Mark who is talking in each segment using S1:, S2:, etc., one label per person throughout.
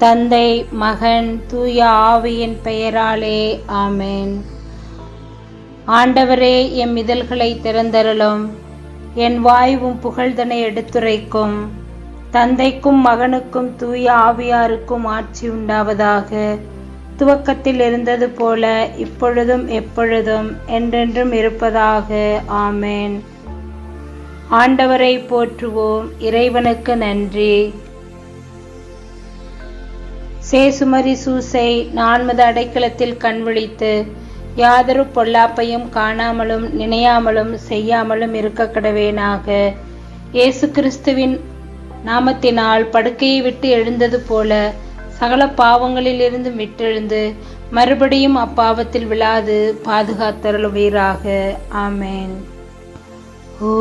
S1: தந்தை மகன் தூய ஆவியின் பெயராலே ஆமேன். ஆண்டவரே எம் இதழ்களை திறந்தருளும். என் வாய்வும் புகழ்தனை எடுத்துரைக்கும். தந்தைக்கும் மகனுக்கும் தூய ஆவியாருக்கும் ஆட்சி உண்டாவதாக. துவக்கத்தில் இருந்தது போல இப்பொழுதும் எப்பொழுதும் என்றென்றும் இருப்பதாக ஆமேன். ஆண்டவரை போற்றுவோம். இறைவனுக்கு நன்றி. சேசுமரி சூசை நான்மது அடைக்கலத்தில் கண் விழித்து யாதொரு பொல்லாப்பையும் காணாமலும் நினையாமலும் செய்யாமலும் இருக்க கடவேனாக. இயேசு கிறிஸ்துவின் நாமத்தினால் படுக்கையை விட்டு எழுந்தது போல சகல பாவங்களிலிருந்து விட்டெழுந்து மறுபடியும் அப்பாவத்தில் விழாது பாதுகாத்தருளுவீராக. ஆமேன். ஓ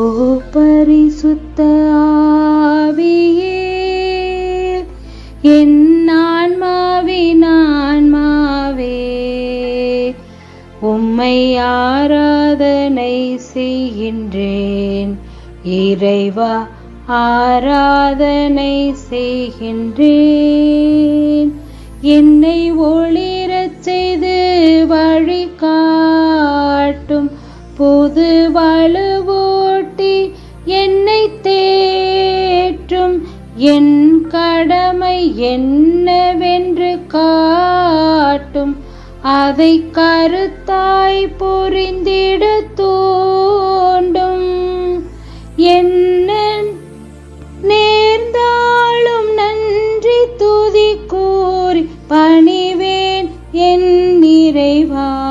S1: பரிசுத்த இறைவா ஆராதனை செய்கின்றேன். என்னை ஒளிரச் செய்து வழி காட்டும் புது வலுவோட்டி என்னை தேற்றும். என் கடமை என்னவென்று காட்டும். அதை கருத்தாய் புரிந்திட தூண்டும் என்ன நேர்ந்தாலும் நன்றி துதி கூறி பணிவேன் என் நிறைவா.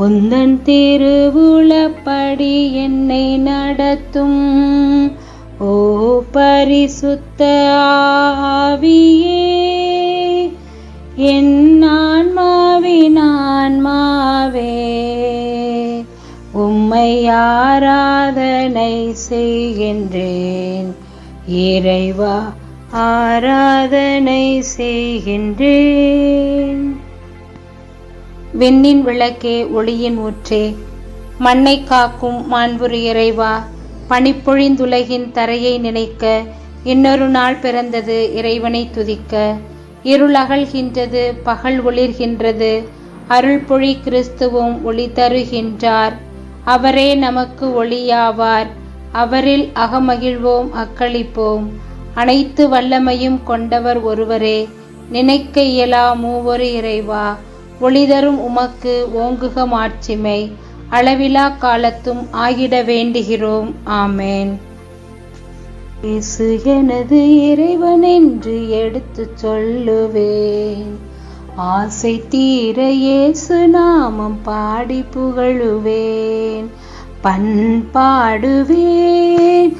S1: உந்தன் திருவுளப்படி என்னை நடத்தும். ஓ பரிசுத்த ஆவியே என் ஆராதனை செய்கின்றேன். இறைவா ஆராதனை செய்கின்றேன். வெண்ணின் விளக்கே ஒளியின் ஊற்றே மண்ணை காக்கும் மாண்புரு இறைவா பனிப்பொழிந்துலகின் தரையை நினைக்க இன்னொரு நாள் பிறந்தது இறைவனை துதிக்க. இருள் அகழ்கின்றது பகல் ஒளிர்கின்றது அருள் பொழி கிறிஸ்துவும் ஒளி தருகின்றார். அவரே நமக்கு ஒளியாவார். அவரில் அகமகிழ்வோம் அக்களிப்போம். அனைத்து வல்லமையும் கொண்டவர் ஒருவரே. நினைக்க இயலா மூவொரு இறைவா. ஒளிதரும் உமக்கு ஓங்குக மாட்சிமை. அளவிலா காலத்தும் ஆகிட வேண்டுகிறோம். ஆமேன். இயேசு எனது இறைவன் என்று எடுத்துச் சொல்லுவேன். ஆசை தீர இயேசு நாமம் பாடி புகழுவேன். பண்பாடுவேன்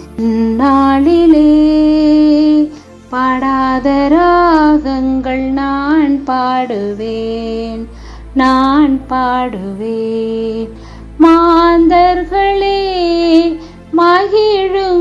S1: நாளிலே பாடாத ராகங்கள் நான் பாடுவேன் நான் பாடுவேன். மாந்தர்களே மகிழும்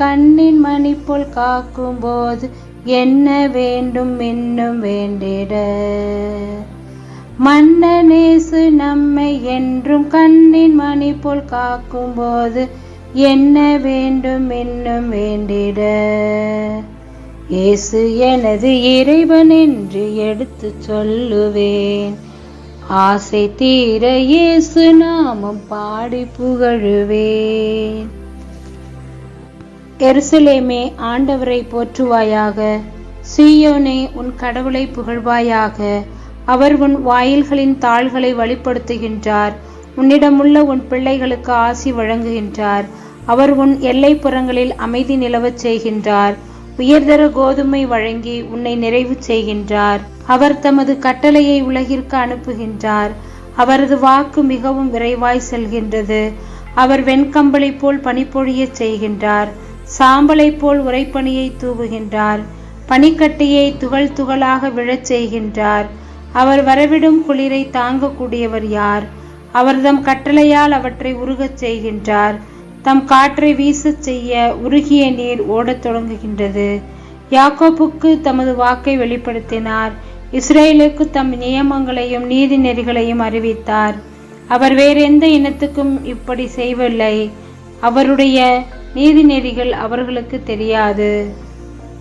S1: கண்ணின் மணி போல் காக்கும்போது என்ன வேண்டும் இன்னும் வேண்டிட? மன்னனேசு நம்மை என்றும் கண்ணின் மணி போல் காக்கும்போது என்ன வேண்டும் இன்னும் வேண்டிட? இயேசு எனது இறைவன் என்று எடுத்து சொல்லுவேன். ஆசை தீர இயேசு நாமம் பாடி புகழுவேன். எருசலேமே ஆண்டவரை போற்றுவாயாக. சீயோனே உன் கடவுளை புகழ்வாயாக. அவர் உன் வாயில்களின் தாள்களை வழிப்படுத்துகின்றார். உன்னிடமுள்ள உன் பிள்ளைகளுக்கு ஆசி வழங்குகின்றார். அவர் உன் எல்லைப்புறங்களில் அமைதி நிலவச் செய்கின்றார். உயர்தர கோதுமை வழங்கி உன்னை நிறைவு செய்கின்றார். அவர் தமது கட்டளையை உலகிற்கு அனுப்புகின்றார். அவரது வாக்கு மிகவும் விரைவாய் செல்கின்றது. அவர் வெண்கம்பளை போல் பனிப்பொழியச் செய்கின்றார். சாம்பலைப் போல் உரைப்பனியை தூவுகின்றார். பனிக்கட்டியை துகள் துகளாக விழச் செய்கின்றார். அவர் வரவிடும் குளிரை தாங்கக்கூடியவர் யார்? அவர் தம் கட்டளையால் அவற்றை உருகச் செய்கின்றார். தம் காற்றை வீசச் செய்ய உருகிய நீர் ஓடத் தொடங்குகின்றது. யாக்கோப்புக்கு தமது வாக்கை வெளிப்படுத்தினார். இஸ்ரேலுக்கு தம் நியமங்களையும் நீதி நெறிகளையும் அறிவித்தார். அவர் வேறெந்த இனத்துக்கும் இப்படி செய்யவில்லை அவருடைய நீதி நெறிகள் அவர்களுக்கு தெரியாது.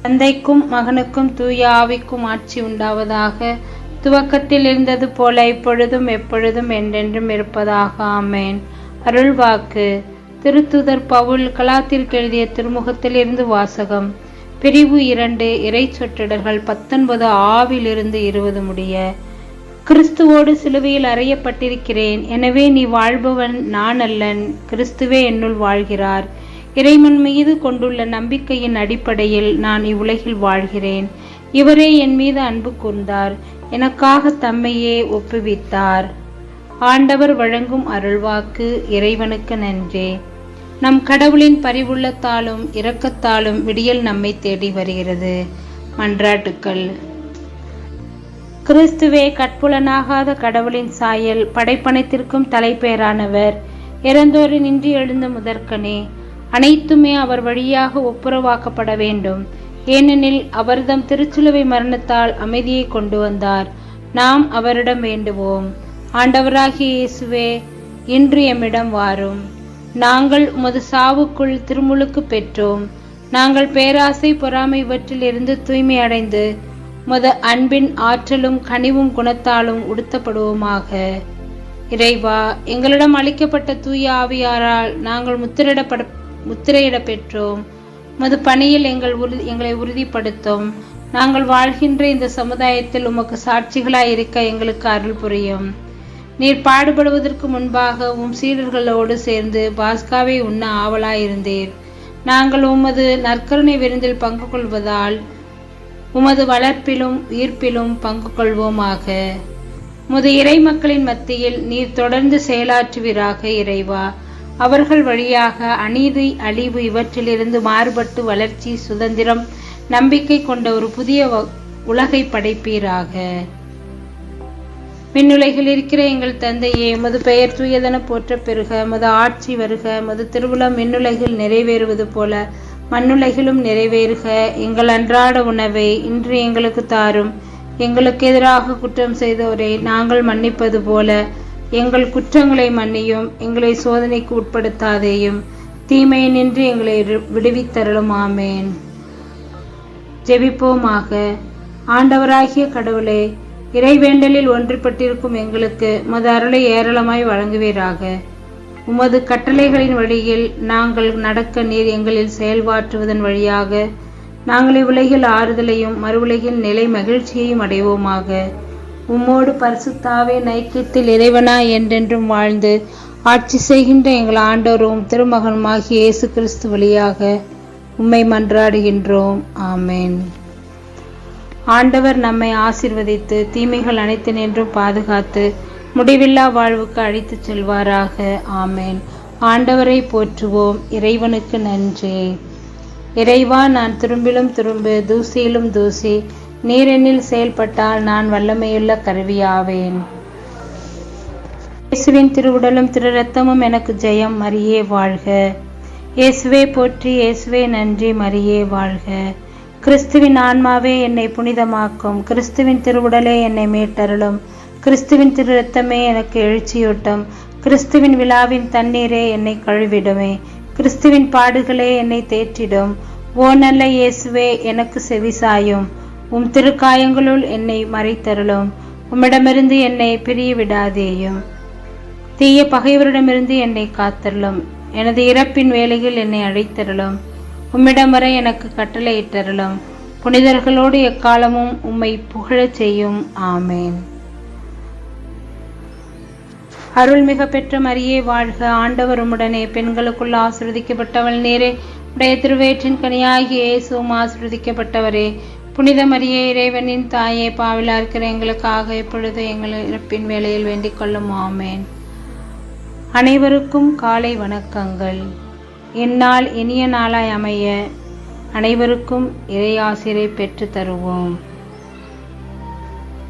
S1: தந்தைக்கும் மகனுக்கும் தூய ஆவிக்கும் ஆட்சி உண்டாவதாக துவக்கத்தில் இருந்தது போல இப்பொழுதும் எப்பொழுதும் என்றென்றும் இருப்பதாக. ஆமேன். அருள்வாக்கு திருத்துதர் பவுல் கலாத்திற்கு எழுதிய திருமுகத்தில் இருந்து வாசகம். பிரிவு இரண்டு இறை சொற்றடர்கள் பத்தொன்பது ஆவிலிருந்து இருபது முடிய. கிறிஸ்துவோடு சிலுவையில் அறையப்பட்டிருக்கிறேன். எனவே நீ வாழ்பவன் நான் அல்லன் கிறிஸ்துவே என்னுள் வாழ்கிறார். இறைவன் மீது கொண்டுள்ள நம்பிக்கையின் அடிப்படையில் நான் இவ்வுலகில் வாழ்கிறேன். இவரே என் மீது அன்பு கூர்ந்தார். எனக்காக தம்மையே ஒப்புவித்தார். ஆண்டவர் வழங்கும் அருள்வாக்கு இறைவனுக்கு நன்றே. நம் கடவுளின் பரிவுள்ளத்தாலும் இரக்கத்தாலும் விடியல் நம்மை தேடி வருகிறது. மன்றாட்டுக்கள். கிறிஸ்துவே கட்புலனாகாத கடவுளின் சாயல் படைப்பனைத்திற்கும் தலைப்பேரானவர் இறந்தோரின் இன்றி எழுந்த முதற்கனே அனைத்துமே அவர் வழியாக ஒப்புரவாக்கப்பட வேண்டும். ஏனெனில் அவர்தம் திருச்சிலுவை மரணத்தால் அமைதியை கொண்டு வந்தார். நாம் அவரிடம் வேண்டுவோம். ஆண்டவராகிய இயேசுவே இன்று எம்மிடம் வாரும். நாங்கள் உமது சாவுக்குள் திருமுழுக்கு பெற்றோம். நாங்கள் பேராசை பொறாமை இவற்றில் இருந்து தூய்மை அடைந்து உமது அன்பின் ஆற்றலும் கனிவும் குணத்தாலும் உடுத்தப்படுவோமாக. இறைவா எங்களிடம் அளிக்கப்பட்ட தூய ஆவியாரால் நாங்கள் முத்திரிடப்பட முத்திரையிட பெற்றோம். மது பணியில் எங்கள் உறு எங்களை உறுதிப்படுத்தும். நாங்கள் வாழ்கின்ற இந்த சமுதாயத்தில் உமக்கு சாட்சிகளாய் இருக்க எங்களுக்கு அருள் புரியும். நீர் பாடுபடுவதற்கு முன்பாக உம் சீடர்களோடு சேர்ந்து பாஸ்காவை உண்ண ஆவலாயிருந்தீர். நாங்கள் உமது நற்கருணை விருந்தில் பங்கு கொள்வதால் உமது வளர்ப்பிலும் உயிர்ப்பிலும் பங்கு கொள்வோமாக. முது இறை மக்களின் மத்தியில் நீர் தொடர்ந்து செயலாற்றுவீராக இறைவா. அவர்கள் வழியாக அநீதி அழிவு இவற்றிலிருந்து மாறுபட்டு வளர்ச்சி சுதந்திரம் நம்பிக்கை கொண்ட ஒரு புதிய உலகை படைப்பீராக. விண்ணுலகில் இருக்கிற எங்கள் தந்தையே எமது பெயர் தூயதென போற்ற பெருக மது ஆட்சி வருக. மது திருவிழம் விண்ணுலகில் நிறைவேறுவது போல மண்ணுலகிலும் நிறைவேறுக. எங்கள் அன்றாட உணவை இன்று எங்களுக்கு தாரும். எங்களுக்கு எதிராக குற்றம் செய்தவரை நாங்கள் மன்னிப்பது போல எங்கள் குற்றங்களை மன்னியும் எங்களை சோதனைக்கு உட்படுத்தாதேயும் தீமை நின்று எங்களை விடுவித்தருளும் ஆமேன். ஜெபிப்போமாக. ஆண்டவராகிய கடவுளே இறைவேண்டலில் ஒன்றுபட்டிருக்கும் எங்களுக்கு மது அருளை ஏராளமாய் வழங்குவீராக. உமது கட்டளைகளின் வழியில் நாங்கள் நடக்க நீர் எங்களில் செயல்பாற்றுவதன் வழியாக நாங்கள் இவ்வுலகில் ஆறுதலையும் மறுவுலகில் நிலை மகிழ்ச்சியையும் அடைவோமாக. உம்மோடு பரிசுத்தாவே நைக்கியத்தில் இறைவனா என்றென்றும் வாழ்ந்து ஆட்சி செய்கின்ற எங்கள் ஆண்டோரும் திருமகனுமாகிய இயேசு கிறிஸ்து வழியாக உம்மை மன்றாடுகின்றோம். ஆமேன். ஆண்டவர் நம்மை ஆசிர்வதித்து தீமைகள் அனைத்து நின்றும் பாதுகாத்து முடிவில்லா வாழ்வுக்கு அழைத்துச் செல்வாராக. ஆமேன். ஆண்டவரை போற்றுவோம். இறைவனுக்கு நன்றி. இறைவா நான் திரும்பிலும் திரும்பு தூசியிலும் தூசி நீரெண்ணில் செயல்பட்டால் நான் வல்லமையுள்ள கருவியாவேன். இயேசுவின் திருவுடலும் திரு ரத்தமும் எனக்கு ஜெயம் மரியே வாழ்க. இயேசுவே போற்றி இயேசுவே நன்றி மரியே வாழ்க. கிறிஸ்துவின் ஆன்மாவே என்னை புனிதமாக்கும். கிறிஸ்துவின் திருவுடலே என்னை மீட்டருளும். கிறிஸ்துவின் திரு ரத்தமே எனக்கு எழுச்சியூட்டும். கிறிஸ்துவின் விழாவின் தண்ணீரே என்னை கழுவிடுமே. கிறிஸ்துவின் பாடுகளே என்னை தேற்றிடும். ஓ நல்ல இயேசுவே எனக்கு செவிசாயும் உம் திருக்காயங்களுள் என்னை மறைத்தருளும். உம்மிடமிருந்து என்னை பிரிய விடாதேயும் தீய பகைவரிடமிருந்து என்னை காத்தருளும். எனது இறப்பின் வேலையில் என்னை அழைத்தருளும். உம்மிடம் வரை எனக்கு கட்டளையிட்டருளும். புனிதர்களோடு எக்காலமும் உம்மை புகழச் செய்யும். ஆமேன். அருள்மிக பெற்ற மரியே வாழ்க ஆண்டவருமுடனே. பெண்களுக்குள் ஆசிர்வதிக்கப்பட்டவள் நேரே. உடைய திருவேற்றின் கனியாகிய இயேசுவும் ஆசிர்வதிக்கப்பட்டவரே. புனித மரியே இறைவனின் தாயே பாவிலா இருக்கிற எங்களுக்காக எப்பொழுது எங்கள் இறப்பின் வேலையில் வேண்டிக் கொள்ளும். ஆமேன். அனைவருக்கும் காலை வணக்கங்கள். இந்நாள் இனிய நாளாய் அமைய அனைவருக்கும் இறையாசிரை பெற்று தருவோம்.